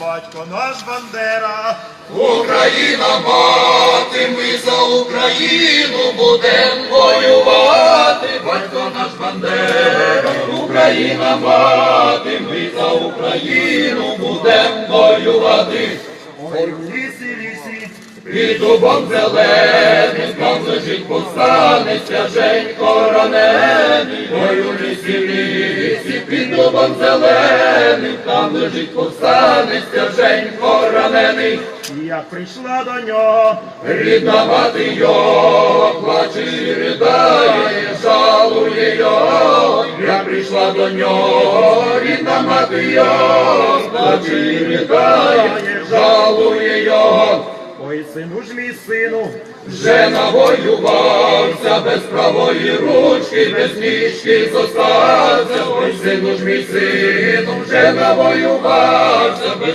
Батько наш Бандера, Україна мати, ми за Україну будем воювати, батько наш Бандера, Україна мати, ми за Україну будем воювати. ой лісі, лісі, Під дубом зеленим там лежить повстанець, свяженько ранений, ой у лісі, лісі, під дубом зеленим там лежить повстанець, свяженько ранений. і як прийшла до нього, Рідна мати його плаче і ридає, жалує його, я прийшла до нього, рідна мати його, плаче і ридає, жалує його. ой сину ж мій сину, Вже навоювався правої ручки, без ніжки зостався, ой сину ж мій сином вже навоювався. Без